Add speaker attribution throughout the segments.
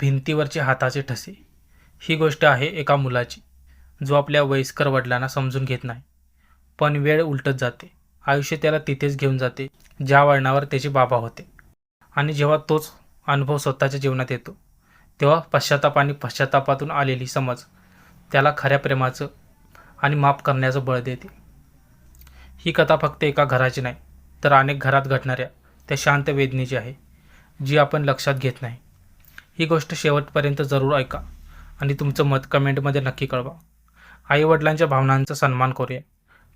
Speaker 1: भिंतीवरचे हाताचे ठसे. ही गोष्ट आहे एका मुलाची जो आपल्या वयस्कर वडिलांना समजून घेत नाही. पण वेळ उलटत जाते. आयुष्य त्याला तिथेच घेऊन जाते ज्या वळणावर त्याचे बाबा होते. आणि जेव्हा तोच अनुभव स्वतःच्या जीवनात येतो तेव्हा पश्चाताप आणि पश्चातापातून आलेली समज त्याला खऱ्या प्रेमाचं आणि माफ करण्याचं बळ देते. ही कथा फक्त एका घराची नाही तर अनेक घरात घडणाऱ्या त्या शांत वेदनेची आहे जी आपण लक्षात घेत नाही. ही गोष्ट शेवटपर्यंत जरूर ऐका आणि तुमचं मत कमेंटमध्ये नक्की कळवा. आईवडिलांच्या भावनांचा सन्मान करूया.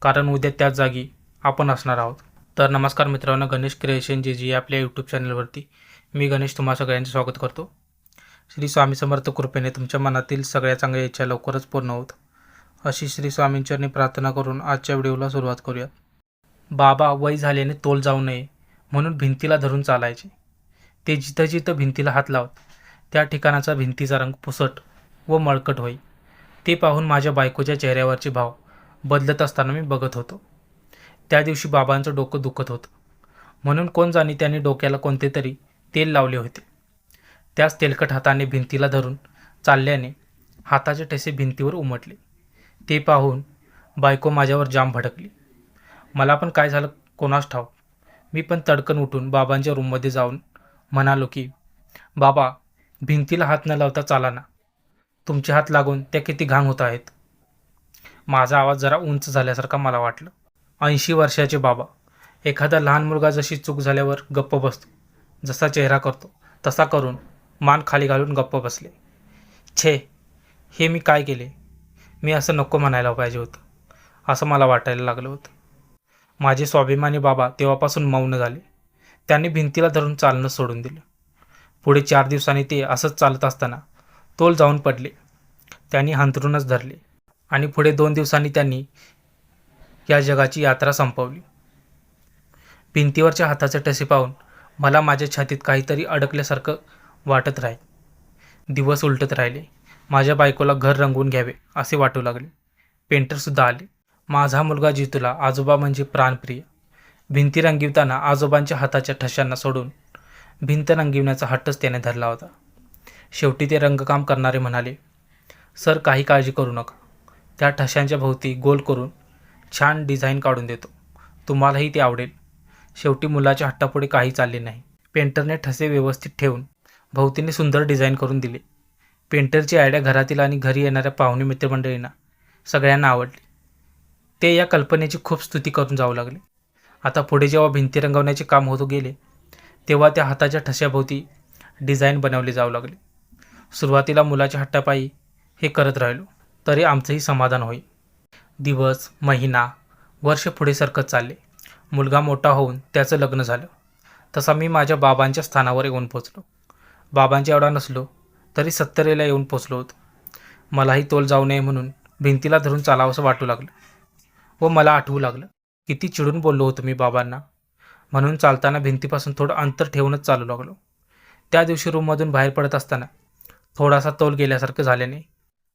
Speaker 1: कारण उद्या त्याच जागी आपण असणार आहोत. तर नमस्कार मित्रांनो गणेश क्रिएशन जे जी आपल्या यूट्यूब चॅनलवरती मी गणेश तुम्हा सगळ्यांचे स्वागत करतो. श्री स्वामी समर्थ कृपेने तुमच्या मनातील सगळ्या चांगल्या इच्छा लवकरच पूर्ण होत. अशी श्री स्वामींचरणी प्रार्थना करून आजच्या व्हिडिओला सुरुवात करूया. बाबा वय झाल्याने तोल जाऊ नये म्हणून भिंतीला धरून चालायचे. ते जिथं जिथं भिंतीला हात लावत त्या ठिकाणाचा भिंतीचा रंग पुसट व मळकट होई. ते पाहून माझ्या बायकोच्या चेहऱ्यावरचे भाव बदलत असताना मी बघत होतो. त्या दिवशी बाबांचं डोकं दुखत होतं. म्हणून कोण जाणे त्याने डोक्याला कोणते तरी तेल लावले होते. त्याच तेलकट हाताने भिंतीला धरून चालल्याने हाताचे ठसे भिंतीवर उमटले. ते पाहून बायको माझ्यावर जाम भडकली. मला पण काय झालं कोणास ठाव मी पण तडकन उठून बाबांच्या रूममध्ये जाऊन म्हणालो की बाबा भिंतीला हात न लावता चालाना तुमचे हात लागून त्या किती घाण होत आहेत. माझा आवाज जरा उंच झाल्यासारखा मला वाटलं. ऐंशी वर्षाचे बाबा. एखादा लहान मुलगा जशी चूक झाल्यावर गप्प बसतो. जसा चेहरा करतो तसा करून मान खाली घालून गप्प बसले. छे हे मी काय केले? मी असं नको म्हणायला पाहिजे होतं. असं मला वाटायला लागलं होतं. माझे स्वाभिमानी बाबा तेव्हापासून मौन झाले. त्यांनी भिंतीला धरून चालणं सोडून दिलं. पुढे चार दिवसांनी ते असंच चालत असताना तोल जाऊन पडले. त्यांनी हंतरूनच धरले आणि पुढे दोन दिवसांनी त्यांनी या जगाची यात्रा संपवली. भिंतीवरच्या हाताचे ठसे पाहून मला माझ्या छातीत काहीतरी अडकल्यासारखं वाटत राहील दिवस उलटत राहिले. माझ्या बायकोला घर रंगवून घ्यावे असे वाटू लागले. पेंटरसुद्धा आले. माझा मुलगा जितूला आजोबा म्हणजे प्राणप्रिय. भिंती रंगविताना आजोबांच्या हाताच्या ठशांना सोडून भिंत रंगविण्याचा हट्टच त्याने धरला होता. शेवटी ते रंगकाम करणारे म्हणाले सर काही काळजी करू नका. त्या ठशांच्या भोवती गोल करून छान डिझाईन काढून देतो. तुम्हालाही ते आवडेल. शेवटी मुलाच्या हट्टापुढे काही चालले नाही. पेंटरने ठसे व्यवस्थित ठेवून भोवतीने सुंदर डिझाईन करून दिले. पेंटरची आयडिया घरातील आणि घरी येणाऱ्या पाहुणे मित्रमंडळींना सगळ्यांना आवडली. ते या कल्पनेची खूप स्तुती करून जाऊ लागले. आता पुढे जेव्हा भिंती रंगवण्याचे काम होतो गेले तेव्हा त्या हाताच्या ठश्याभोवती डिझाईन बनवले जाऊ लागले. सुरुवातीला मुलाच्या हट्टापायी हे करत राहिलो तरी आमचंही समाधान होई दिवस महिना वर्ष पुढे सरकत चालले. मुलगा मोठा होऊन त्याचं लग्न झालं. तसा मी माझ्या बाबांच्या स्थानावर येऊन पोचलो. बाबांच्या एवढा नसलो तरी सत्तरेला येऊन पोचलो होतो. मलाही तोल जाऊ नये म्हणून भिंतीला धरून चालावंसं वाटू लागलं व मला आठवू लागलं. किती चिडून बोललो होतो मी बाबांना. म्हणून चालताना भिंतीपासून थोडं अंतर ठेवूनच चालू लागलो. त्या दिवशी रूममधून बाहेर पडत असताना थोडासा तोल गेल्यासारखं झाल्याने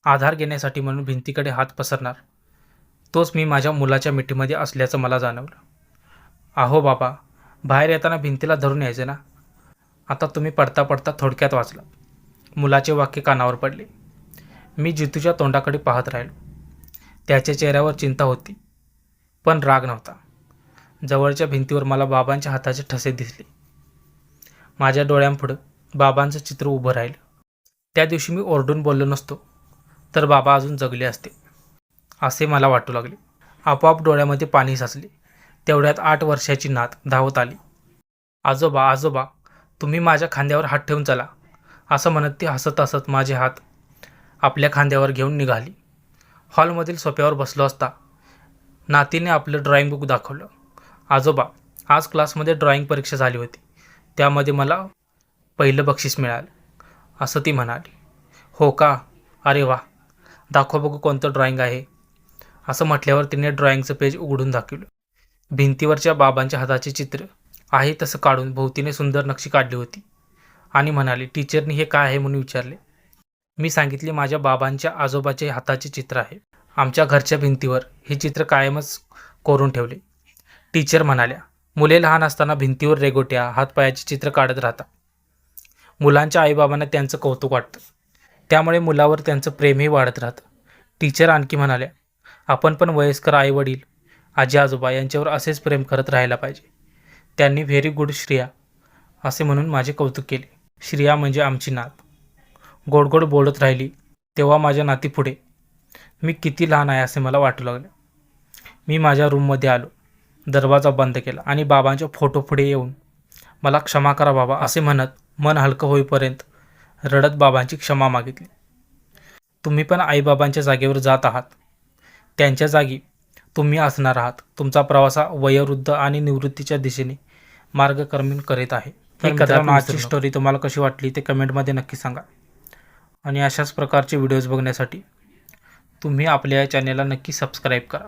Speaker 1: आधार घेण्यासाठी म्हणून भिंतीकडे हात पसरणार. तोच मी माझ्या मुलाच्या मिठीमध्ये असल्याचं मला जाणवलं. अहो बाबा बाहेर येताना भिंतीला धरून यायचे ना? आता तुम्ही पडता पडता थोडक्यात वाचला. मुलाचे वाक्य कानावर पडले. मी जितूच्या तोंडाकडे पाहत राहिलो. त्याच्या चेहऱ्यावर चिंता होती पण राग नव्हता. जवळच्या भिंतीवर मला बाबांच्या हाताचे ठसे दिसले. माझ्या डोळ्यांपुढं बाबांचं चित्र उभं राहिलं. त्या दिवशी मी ओरडून बोललो नसतो तर बाबा अजून जगले असते असे मला वाटू लागले. आपोआप डोळ्यामध्ये पाणी साचले. तेवढ्यात आठ वर्षाची नात धावत आली. आजोबा आजोबा तुम्ही माझ्या खांद्यावर हात ठेवून चला असं म्हणत ती हसत हसत माझे हात आपल्या खांद्यावर घेऊन निघाली. हॉलमधील सोप्यावर बसलो असता नातीने आपलं ड्रॉइंग बुक दाखवलं. आजोबा आज क्लासमध्ये ड्रॉईंग परीक्षा झाली होती. त्यामध्ये मला पहिलं बक्षीस मिळालं असं ती म्हणाली. हो का? अरे वा. दाखवा बघू कोणतं ड्रॉईंग आहे. असं म्हटल्यावर तिने ड्रॉईंगचं पेज उघडून दाखवलं. भिंतीवरच्या बाबांच्या हाताचे चित्र आहे तसं काढून भोवतीने सुंदर नक्षी काढली होती. आणि म्हणाली टीचरनी हे काय आहे? म्हणून विचारले. मी सांगितले माझ्या बाबांच्या आजोबाचे हाताचे चित्र आहे. आमच्या घरच्या भिंतीवर हे चित्र कायमच कोरून ठेवले. टीचर म्हणाल्या मुले लहान असताना भिंतीवर रेगोट्या हातपायाचे चित्र काढत राहतात. मुलांच्या आईबाबांना त्यांचं कौतुक वाटतं. त्यामुळे मुलावर त्यांचं प्रेमही वाढत राहतं. टीचर आणखी म्हणाल्या आपण पण वयस्कर आईवडील आजी आजोबा यांच्यावर असेच प्रेम करत राहायला पाहिजे. त्यांनी व्हेरी गुड श्रिया असे म्हणून माझे कौतुक केले. श्रिया म्हणजे आमची नात. गोड गोड बोलत राहिली तेव्हा माझ्या नाती पुढे मी किती लहान आहे असे मला वाटू लागले. मी माझ्या रूममध्ये आलो. दरवाजा बंद केला आणि बाबांच्या फोटो पुढे येऊन मला क्षमा करा बाबा असे म्हणत मन हलकं होईपर्यंत रडत बाबांची क्षमा मागितली. तुम्ही पण आईबाबांच्या जागेवर जात आहात. त्यांच्या जागी तुम्ही असणार आहात. तुमचा प्रवास हा वयोवृद्ध आणि निवृत्तीच्या दिशेने मार्गक्रमण करीत आहे. ही कथा माझी स्टोरी तुम्हाला कशी वाटली ते कमेंटमध्ये नक्की सांगा. आणि अशाच प्रकारचे व्हिडिओज बघण्यासाठी तुम्ही आपल्या या चॅनेलला नक्की सबस्क्राईब करा.